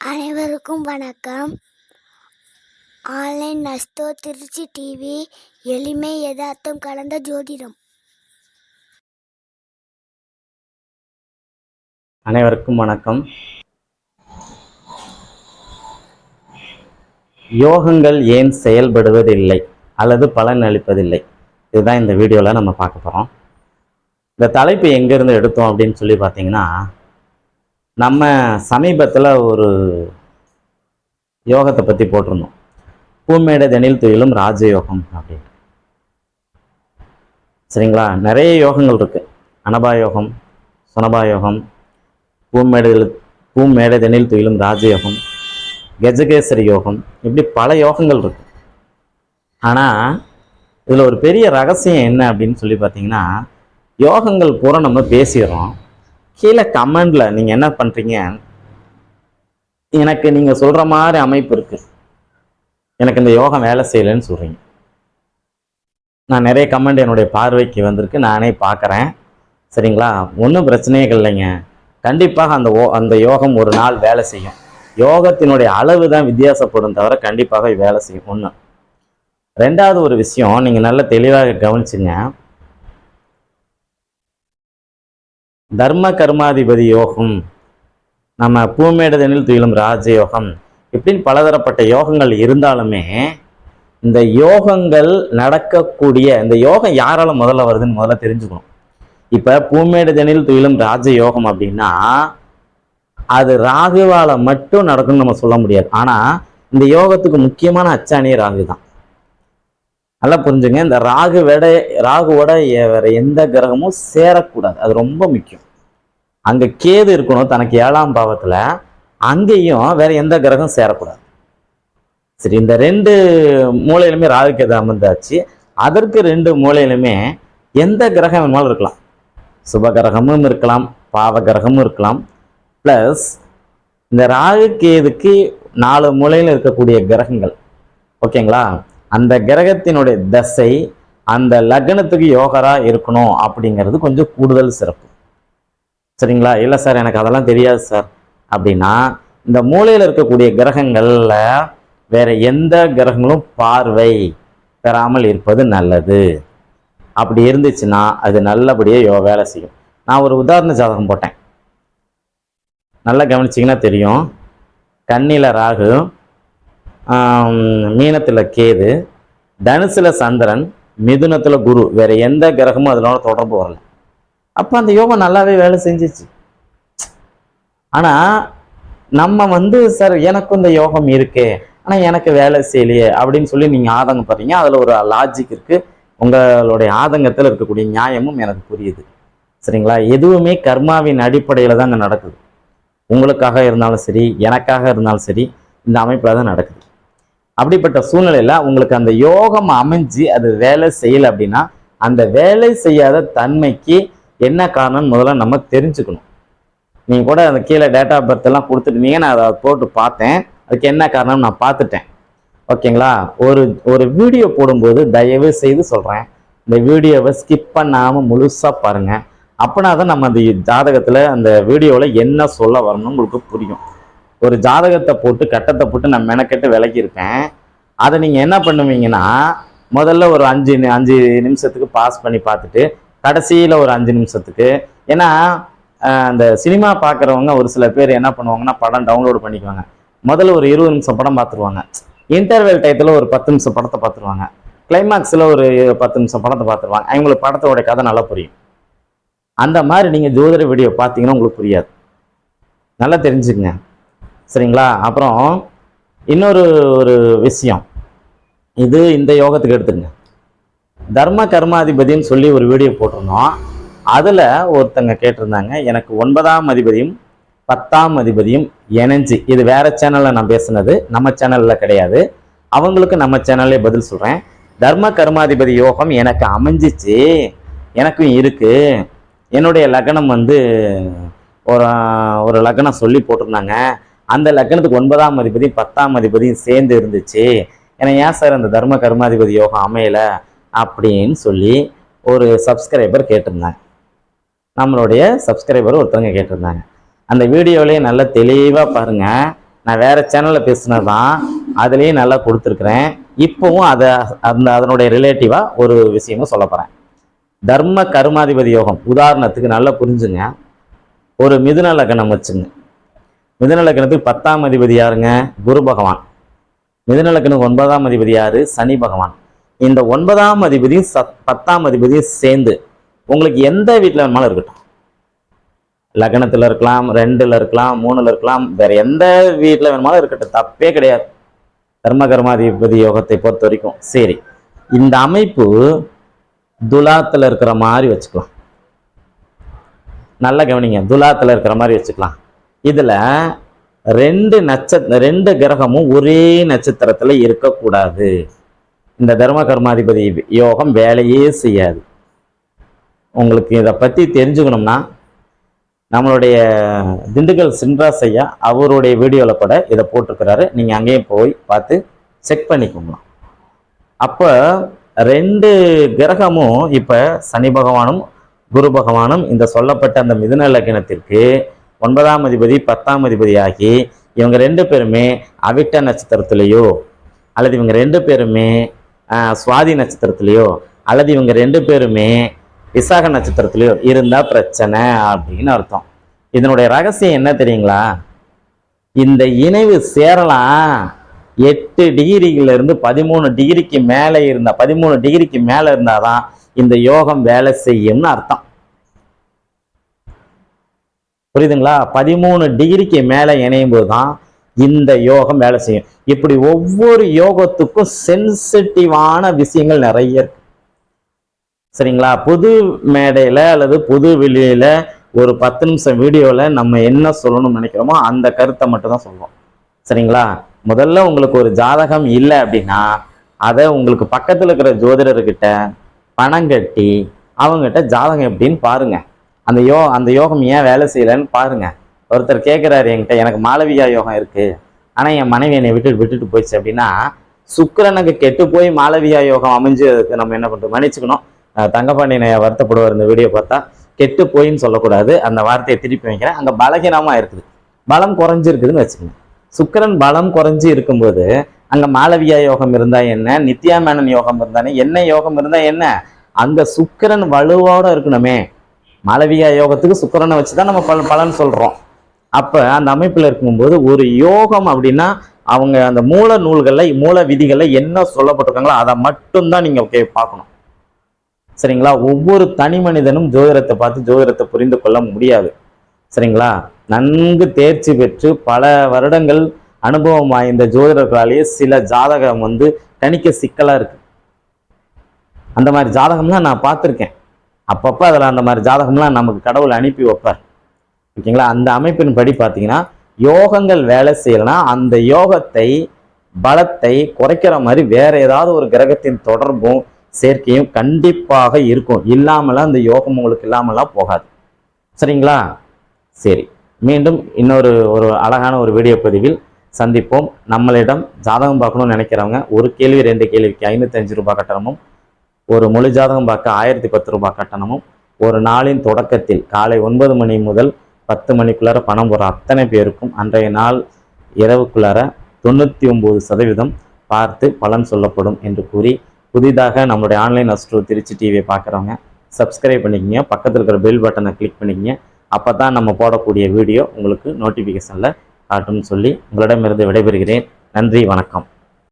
அனைவருக்கும் வணக்கம். Online நஸ்தோ Trichy TV எளிமை யதார்த்தம் கலந்த ஜோதிடம். அனைவருக்கும் வணக்கம். யோகங்கள் ஏன் செயல்படுவதில்லை அல்லது பலன் அளிப்பதில்லை? இதுதான் இந்த வீடியோவில் நம்ம பார்க்க போகிறோம் இந்த தலைப்பு எங்கேருந்து எடுத்தோம் அப்படின்னு சொல்லி பார்த்தீங்கன்னா நம்ம சமீபத்தில் ஒரு யோகத்தை பற்றி போட்டிருந்தோம். பூமேட தனில் துயிலும் ராஜயோகம் அப்படின்னு. சரிங்களா? நிறைய யோகங்கள் இருக்குது அனபா யோகம் சுனபா யோகம் பூமேடையில் பூமேடதெனில் துயிலும் ராஜயோகம் கஜகேசரி யோகம் இப்படி பல யோகங்கள் இருக்கு. ஆனால் இதில் ஒரு பெரிய ரகசியம் என்ன அப்படின்னு சொல்லி பார்த்தீங்கன்னா யோகங்கள் பூரா நம்ம பேசிடுறோம். கீழே கமெண்டில் நீங்கள் என்ன பண்ணுறீங்க எனக்கு நீங்கள் சொல்கிற மாதிரி அமைப்பு இருக்குது எனக்கு இந்த யோகம் வேலை செய்யலைன்னு சொல்கிறீங்க நான் நிறைய கமெண்ட் என்னுடைய பார்வைக்கு வந்திருக்கு. நானே பார்க்குறேன். சரிங்களா? ஒன்றும் பிரச்சனையே இல்லைங்க. கண்டிப்பாக அந்த ஓ அந்த யோகம் ஒரு நாள் வேலை செய்யும். யோகத்தினுடைய அளவு தான் வித்தியாசப்படும் தவிர கண்டிப்பாக வேலை செய்யும். ஒன்று ரெண்டாவது ஒரு விஷயம் நீங்கள் நல்ல தெளிவாக கவனிச்சுங்க. தர்ம கர்மாதிபதி யோகம். நம்ம பூமேடுதனில் துயிலும் ராஜயோகம். இப்படின்னு பலதரப்பட்ட யோகங்கள் இருந்தாலுமே இந்த யோகங்கள் நடக்கக்கூடிய இந்த யோகம் யாரால முதல்ல வருதுன்னு முதல்ல தெரிஞ்சுக்கணும். இப்போ பூமேடுதனில் துயிலும் ராஜ யோகம் அப்படின்னா அது ராகுவால மட்டும் நடக்கும்னு நம்ம சொல்ல முடியாது. ஆனால் இந்த யோகத்துக்கு முக்கியமான அச்சாணியே ராகு தான். நல்லா புரிஞ்சுங்க. இந்த ராகு விட ராகுவோட வேற எந்த கிரகமும் சேரக்கூடாது. அது ரொம்ப முக்கியம். அங்க கேது இருக்கணும் தனக்கு ஏழாம் பாவத்துல. அங்கேயும் வேற எந்த கிரகம் சேரக்கூடாது. சரி இந்த ரெண்டு மூலையிலுமே ராகு கேது அமர்ந்தாச்சு. அதற்கு ரெண்டு மூலையிலுமே எந்த கிரகம் வேணுமாலும் இருக்கலாம். சுப கிரகமும் இருக்கலாம் பாவ கிரகமும் இருக்கலாம். ப்ளஸ் இந்த ராகு கேதுக்கு நாலு மூலையில் இருக்கக்கூடிய கிரகங்கள். ஓகேங்களா? அந்த கிரகத்தினுடைய தசை அந்த லக்னத்துக்கு யோகரா இருக்கணும் அப்படிங்கிறது கொஞ்சம் கூடுதல் சிறப்பு. சரிங்களா? இல்லை சார் எனக்கு அதெல்லாம் தெரியாது சார். அப்படின்னா இந்த மூலையில் இருக்கக்கூடிய கிரகங்களில் வேற எந்த கிரகங்களும் பார்வை பெறாமல் இருப்பது நல்லது. அப்படி இருந்துச்சுன்னா அது நல்லபடியாக யோ வேலை செய்யும். நான் ஒரு உதாரண ஜாதகம் போட்டேன். நல்லா கவனிச்சிங்கன்னா தெரியும். கண்ணில ராகு மீனத்தில் கேது தனுசில் சந்திரன் மிதுனத்தில் குரு வேற எந்த கிரகமும் அதனோட தொடர்பு வரல. அப்போ அந்த யோகம் நல்லாவே வேலை செஞ்சிச்சு. ஆனா நம்ம வந்து சார் எனக்கும் இந்த யோகம் இருக்கே ஆனா எனக்கு வேலை செய்யலையே அப்படின்னு சொல்லி நீங்க ஆதங்கப்படுறீங்க அதுல ஒரு லாஜிக் இருக்குது உங்களுடைய ஆதங்கத்தில் இருக்கக்கூடிய நியாயமும் எனக்கு புரியுது. சரிங்களா? எதுவுமே கர்மாவின் அடிப்படையில் தாங்க நடக்குது. உங்களுக்காக இருந்தாலும் சரி எனக்காக இருந்தாலும் சரி இந்த அமைப்பில் தான் நடக்குது. அப்படிப்பட்ட சூழ்நிலையில் உங்களுக்கு அந்த யோகம் அமைஞ்சு அது வேலை செய்யலை அப்படின்னா அந்த வேலை செய்யாத தன்மைக்கு என்ன காரணம்னு முதல்ல நம்ம தெரிஞ்சுக்கணும். நீங்கள் கூட அந்த கீழே டேட் ஆஃப் பர்த் எல்லாம் கொடுத்துருந்தீங்க நான் அதை போட்டு பார்த்தேன். அதுக்கு என்ன காரணம் நான் பார்த்துட்டேன். ஓகேங்களா? ஒரு ஒரு வீடியோ போடும்போது தயவு செய்து சொல்கிறேன் இந்த வீடியோவை ஸ்கிப் பண்ணாமல் முழுசாக பாருங்கள் அப்படின்னா தான் நம்ம அந்த ஜாதகத்தில் அந்த வீடியோவில் என்ன சொல்ல வரணும்னு உங்களுக்கு புரியும். ஒரு ஜாதகத்தை போட்டு கட்டத்தை போட்டு நான் மெனக்கெட்டு விளக்கியிருப்பேன் அதை நீங்கள் என்ன பண்ணுவீங்கன்னா முதல்ல ஒரு அஞ்சு நி- அஞ்சு நிமிஷத்துக்கு பாஸ் பண்ணி பார்த்துட்டு கடைசியில் ஒரு அஞ்சு நிமிஷத்துக்கு. ஏன்னா அந்த சினிமா பார்க்குறவங்க ஒரு சில பேர் என்ன பண்ணுவாங்கன்னா படம் டவுன்லோடு பண்ணிக்குவாங்க. முதல்ல ஒரு இருபது நிமிஷம் படம் பார்த்துருவாங்க. இன்டர்வெல் டயத்தில் ஒரு பத்து நிமிஷம் படத்தை பார்த்துருவாங்க. கிளைமேக்ஸில் ஒரு பத்து நிமிஷம் படத்தை பார்த்துருவாங்க. அவங்களுக்கு படத்தோட கதை நல்லா புரியும். அந்த மாதிரி நீங்கள் ஜோதிட வீடியோ பார்த்தீங்கன்னா உங்களுக்கு புரியாது. நல்லா தெரிஞ்சுக்கங்க. சரிங்களா? அப்புறம் இன்னொரு ஒரு விஷயம். இது இந்த யோகத்துக்கு எடுத்துங்க தர்ம கர்மாதிபதின்னு சொல்லி ஒரு வீடியோ போட்டிருந்தோம். அதில் ஒருத்தங்க கேட்டிருந்தாங்க எனக்கு ஒன்பதாம் அதிபதியும் பத்தாம் அதிபதியும் இணைஞ்சு. இது வேறு சேனலில் நான் பேசுனது நம்ம சேனலில் கிடையாது. அவங்களுக்கு நம்ம சேனல்லே பதில் சொல்கிறேன் தர்ம கர்மாதிபதி யோகம் எனக்கு அமைஞ்சிச்சு எனக்கும் இருக்குது என்னுடைய லக்னம் வந்து ஒரு ஒரு லக்னம் சொல்லி போட்டிருந்தாங்க. அந்த லக்னத்துக்கு ஒன்பதாம் அதிபதி பத்தாம் அதிபதியும் சேர்ந்து இருந்துச்சு. ஏன்னா ஏன் சார் அந்த தர்ம கர்மாதிபதி யோகம் அமையலை? அப்படின்னு சொல்லி ஒரு சப்ஸ்கிரைபர் கேட்டிருந்தாங்க. நம்மளுடைய சப்ஸ்கிரைபர் ஒருத்தவங்க கேட்டிருந்தாங்க. அந்த வீடியோவிலேயே நல்லா தெளிவாக பாருங்கள் நான் வேறு சேனலில் பேசினது தான் அதுலேயும் நல்லா கொடுத்துருக்குறேன். இப்போவும் அதை அந்த அதனுடைய ரிலேட்டிவாக ஒரு விஷயமும் சொல்ல போகிறேன் தர்ம கர்மாதிபதி யோகம். உதாரணத்துக்கு நல்லா புரிஞ்சுங்க. ஒரு மிதுன லக்னம் வச்சுங்க. மிதநலக்கணத்துக்கு பத்தாம் அதிபதி யாருங்க? குரு பகவான். மிதுன ஒன்பதாம் அதிபதி யாரு? சனி பகவான். இந்த ஒன்பதாம் அதிபதியும் சத் பத்தாம் அதிபதியும் சேர்ந்து உங்களுக்கு எந்த வீட்டில் வேணுமாலும் இருக்கட்டும். லக்னத்தில் இருக்கலாம் ரெண்டுல இருக்கலாம் மூணுல இருக்கலாம் வேற எந்த வீட்டில் வேணுமாலும் இருக்கட்டும். தப்பே கிடையாது. தர்ம கர்மாதிபதி யோகத்தை பொறுத்த வரைக்கும் சரி. இந்த அமைப்பு துலாத்துல இருக்கிற மாதிரி வச்சுக்கலாம். நல்லா கவனிங்க. துலாத்துல இருக்கிற மாதிரி வச்சுக்கலாம். இதில் ரெண்டு நட்சத்திர ரெண்டு கிரகமும் ஒரே நட்சத்திரத்தில் இருக்கக்கூடாது. இந்த தர்ம கர்மாதிபதி யோகம் வேலையே செய்யாது. உங்களுக்கு இதை பற்றி தெரிஞ்சுக்கணும்னா நம்மளுடைய திண்டுக்கல் சின்ராஸ் ஐயா அவருடைய வீடியோவில் கூட இதை போட்டிருக்கிறாரு. நீங்கள் அங்கேயும் போய் பார்த்து செக் பண்ணிக்கோங்க அப்போ ரெண்டு கிரகமும் இப்போ சனி பகவானும் குரு பகவானும் இந்த சொல்லப்பட்ட அந்த மிதுன லக்னத்திற்கு ஒன்பதாம் அதிபதி பத்தாம் அதிபதி ஆகி இவங்க ரெண்டு பேருமே அவிட்ட நட்சத்திரத்துலேயோ அல்லது இவங்க ரெண்டு பேருமே சுவாதி நட்சத்திரத்திலையோ அல்லது இவங்க ரெண்டு பேருமே விசாக நட்சத்திரத்திலையோ இருந்தால் பிரச்சனை அப்படின்னு அர்த்தம். இதனுடைய ரகசியம் என்ன தெரியுங்களா? இந்த இணைவு சேரலாம் எட்டு டிகிரியிலிருந்து பதிமூணு டிகிரிக்கு மேலே இருந்தால் பதிமூணு டிகிரிக்கு மேலே இருந்தால் தான் இந்த யோகம் வேலை செய்யும்னு அர்த்தம். புரியுதுங்களா? பதிமூணு டிகிரிக்கு மேலே இணையும் போது தான் இந்த யோகம் வேலை செய்யும். இப்படி ஒவ்வொரு யோகத்துக்கும் சென்சிட்டிவான விஷயங்கள் நிறைய இருக்கு. சரிங்களா? புது மேடையில் அல்லது புது வெளியில் ஒரு பத்து நிமிஷம் வீடியோவில் நம்ம என்ன சொல்லணும்னு நினைக்கிறோமோ அந்த கருத்தை மட்டும் தான் சொல்லுவோம் சரிங்களா? முதல்ல உங்களுக்கு ஒரு ஜாதகம் இல்லை அப்படின்னா அதை உங்களுக்கு பக்கத்தில் இருக்கிற ஜோதிடர்கிட்ட பணம் கட்டி அவங்ககிட்ட ஜாதகம் எப்படின்னு பாருங்கள் அந்த யோ அந்த யோகம் ஏன் வேலை செய்யலைன்னு பாருங்க. ஒருத்தர் கேட்குறாரு என்கிட்ட எனக்கு மாளவிகா யோகம் இருக்கு. ஆனா என் மனைவி என்னை விட்டுட்டு விட்டுட்டு போயிடுச்சு அப்படின்னா சுக்கிரனுக்கு கெட்டு போய் மாளவியா யோகம் அமைஞ்சு அதுக்கு நம்ம என்ன பண்ணுறோம் மன்னிச்சுக்கணும். தங்கப்பாண்டியனை வருத்தப்படுவார் இந்த வீடியோ பார்த்தா. கெட்டு போயின்னு சொல்லக்கூடாது. அந்த வார்த்தையை திருப்பி வைக்கிறேன். அங்கே பலகீனமாக இருக்குது. பலம் குறைஞ்சிருக்குதுன்னு வச்சுக்கோங்க. சுக்கிரன் பலம் குறைஞ்சு இருக்கும்போது அங்கே மாளவியா யோகம் இருந்தால் என்ன? நித்யா மேனன் யோகம் இருந்தானே? என்ன யோகம் இருந்தால் என்ன? அந்த சுக்கரன் வலுவோட இருக்கணுமே. மாளவிகா யோகத்துக்கு சுத்தரண வச்சு தான் நம்ம பல பலன் சொல்கிறோம் அப்போ அந்த அமைப்பில் இருக்கும்போது ஒரு யோகம் அப்படின்னா அவங்க அந்த மூல நூல்களில் மூல விதிகளில் என்ன சொல்லப்பட்டிருக்காங்களோ அதை மட்டும்தான் நீங்கள் ஓகே பார்க்கணும். சரிங்களா? ஒவ்வொரு தனி மனிதனும் ஜோதிடத்தை பார்த்து ஜோதிடத்தை புரிந்து கொள்ள முடியாது. சரிங்களா? நன்கு தேர்ச்சி பெற்று பல வருடங்கள் அனுபவம் வாய்ந்த ஜோதிடர்களாலேயே சில ஜாதகம் வந்து கணிக்க சிக்கலாக இருக்குது அந்த மாதிரி ஜாதகம்லாம் நான் பார்த்துருக்கேன். அப்பப்போ அதில் அந்த மாதிரி ஜாதகம்லாம் நமக்கு கடவுள் அனுப்பி வைப்பார். ஓகேங்களா? அந்த அமைப்பின் படி பார்த்தீங்கன்னா யோகங்கள் வேலை செய்யலைன்னா அந்த யோகத்தை பலத்தை குறைக்கிற மாதிரி வேற ஏதாவது ஒரு கிரகத்தின் தொடர்பும் சேர்க்கையும் கண்டிப்பாக இருக்கும். இல்லாமலாம் அந்த யோகம் உங்களுக்கு இல்லாமலாம் போகாது. சரிங்களா? சரி. மீண்டும் இன்னொரு ஒரு அழகான ஒரு வீடியோ பதிவில் சந்திப்போம். நம்மளிடம் ஜாதகம் பார்க்கணும்னு நினைக்கிறவங்க ஒரு கேள்வி ரெண்டு கேள்விக்கு ஐநூத்தஞ்சு ரூபாய் கட்டணமும் ஒரு முழு ஜாதகம் பார்க்க ஆயிரத்தி பத்து ரூபாய் கட்டணமும் ஒரு நாளின் தொடக்கத்தில் காலை ஒன்பது மணி முதல் பத்து மணிக்குள்ளார பணம் போகிற அத்தனை பேருக்கும் அன்றைய நாள் இரவுக்குள்ளார தொண்ணூற்றி ஒம்பது சதவீதம் பார்த்து பலன் சொல்லப்படும் என்று கூறி புதிதாக நம்மளுடைய ஆன்லைன் அஸ்ட்ரோ திருச்சி டிவியை பார்க்குறவங்க சப்ஸ்கிரைப் பண்ணிக்கங்க பக்கத்தில் இருக்கிற பெல் பட்டனை கிளிக் பண்ணிக்கங்க. அப்போ தான் நம்ம போடக்கூடிய வீடியோ உங்களுக்கு நோட்டிஃபிகேஷனில் காட்டும்னு சொல்லி உங்களிடமிருந்து விடைபெறுகிறேன். நன்றி வணக்கம்.